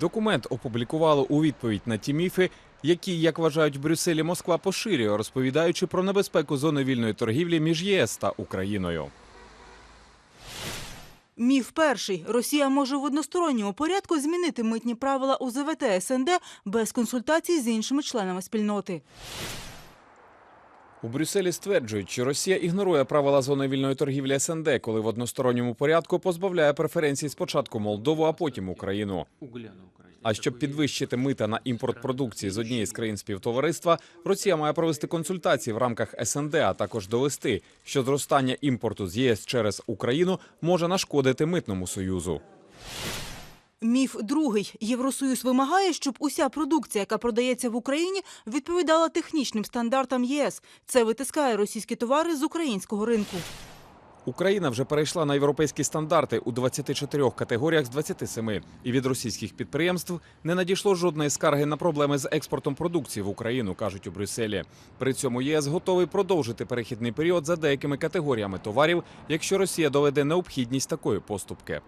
Документ опублікували у відповідь на ті міфи, які, як вважають в Брюсселі, Москва поширює, розповідаючи про небезпеку зони вільної торгівлі між ЄС та Україною. Міф перший. Росія може в односторонньому порядку змінити митні правила у ЗВТ СНД без консультацій з іншими членами спільноти. У Брюсселі стверджують, що Росія ігнорує правила зони вільної торгівлі СНД, коли в односторонньому порядку позбавляє преференцій спочатку Молдову, а потім Україну. А щоб підвищити мита на імпорт продукції з однієї з країн співтовариства, Росія має провести консультації в рамках СНД, а також довести, що зростання імпорту з ЄС через Україну може нашкодити митному союзу. Міф другий. Євросоюз вимагає, щоб уся продукція, яка продається в Україні, відповідала технічним стандартам ЄС. Це витискає російські товари з українського ринку. Україна вже перейшла на європейські стандарти у 24 категоріях з 27. І від російських підприємств не надійшло жодної скарги на проблеми з експортом продукції в Україну, кажуть у Брюсселі. При цьому ЄС готовий продовжити перехідний період за деякими категоріями товарів, якщо Росія доведе необхідність такої поступки.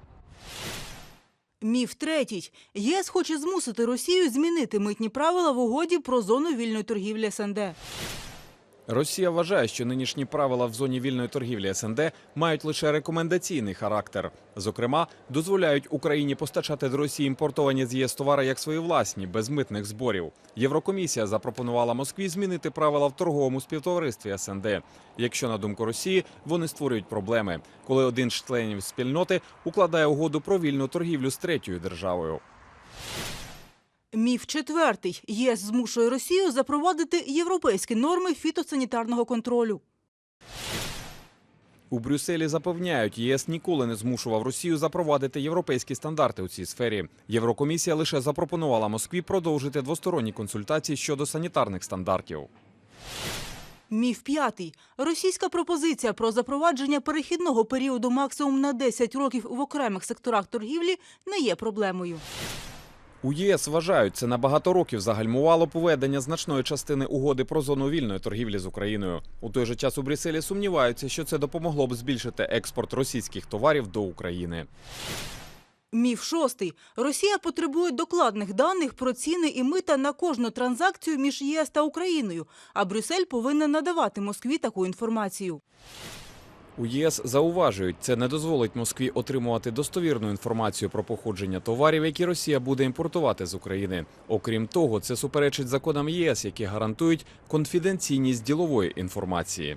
Міф третій. ЄС хоче змусити Росію змінити митні правила в угоді про зону вільної торгівлі СНД. Росія вважає, що нинішні правила в зоні вільної торгівлі СНД мають лише рекомендаційний характер. Зокрема, дозволяють Україні постачати до Росії імпортовані з ЄС товари як свої власні, без митних зборів. Єврокомісія запропонувала Москві змінити правила в торговому співтоваристві СНД. Якщо на думку Росії вони створюють проблеми, коли один з членів спільноти укладає угоду про вільну торгівлю з третьою державою. Міф четвертий. ЄС змушує Росію запровадити європейські норми фітосанітарного контролю. У Брюсселі запевняють, ЄС ніколи не змушував Росію запровадити європейські стандарти у цій сфері. Єврокомісія лише запропонувала Москві продовжити двосторонні консультації щодо санітарних стандартів. Міф п'ятий. Російська пропозиція про запровадження перехідного періоду максимум на 10 років в окремих секторах торгівлі не є проблемою. У ЄС вважають, це на багато років загальмувало поведення значної частини угоди про зону вільної торгівлі з Україною. У той же час у Брюсселі сумніваються, що це допомогло б збільшити експорт російських товарів до України. Міф шостий. Росія потребує докладних даних про ціни і мита на кожну транзакцію між ЄС та Україною, а Брюссель повинен надавати Москві таку інформацію. У ЄС зауважують, це не дозволить Москві отримувати достовірну інформацію про походження товарів, які Росія буде імпортувати з України. Окрім того, це суперечить законам ЄС, які гарантують конфіденційність ділової інформації.